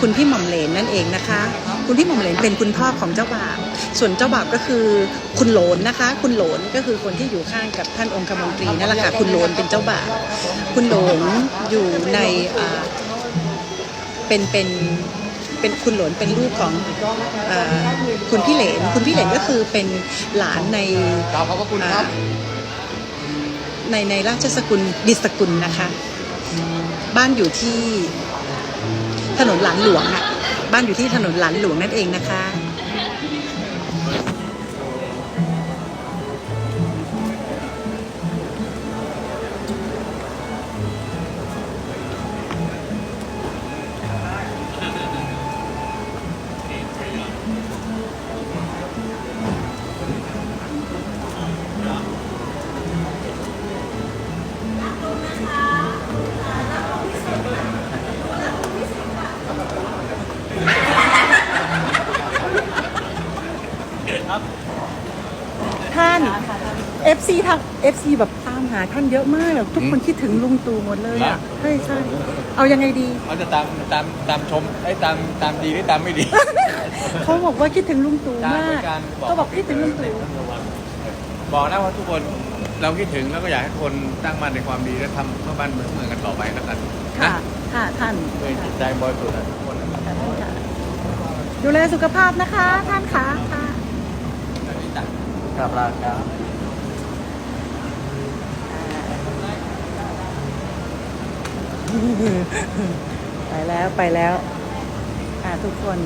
คุณพี่หม่อมเหลนนั่นเองนะคะ คุณพี่หม่อมเหลนเป็นคุณพ่อของเจ้าบ่าวส่วนเจ้าบ่าวก็คือคุณโหลนนะคะ คุณโหลนก็คือคนที่อยู่ข้างกับท่านองคมนตรีนั่นแหละค่ะคุณโหลนเป็นเจ้าบ่าวคุณโหลนอยู่ในอ่าเป็นเป็นเป็นคุณโหลนเป็นลูกของอาคุณพี่เหลน คุณพี่เหลนก็คือเป็นหลานในกราบขอบพระคุณครับในในราชสกุลดิสกุลนะคะ บ้านอยู่ที่ ถนนหลานหลวงอะบ้านอยู่ที่ถนนหลานหลวงนั่นเองนะคะ ท่าน FC ทาง FC แบบตามหาท่านเยอะมากทุกคนคิดถึงลุงตู่หมดเลยอะใช่ใช่เอายังไงดี เขาจะตามตามตามชมไอ้ยตามตามดีหรือตามไม่ดี เขาบอกว่าคิดถึงลุงตู่ตามมาเหมืกอนกันบอกก็บอกคิดถึงลุงตู่บอกนะว่าทุกคนเราคิดถึงแล้วก็อยากให้ทุกคนตั้งมั่นในความดีและทำเพื่อบ้านเมืองเมืองกันต่อไปแล้วกันค่ะนะค่ะท่านด้วยจิตใจบริสุทธิ์นะทุกคนนะค่ะดูแลสุขภาพนะคะ ท่านคะค่ะ ครับราคาไปแล้วไปแล้ว อ่าทุกคน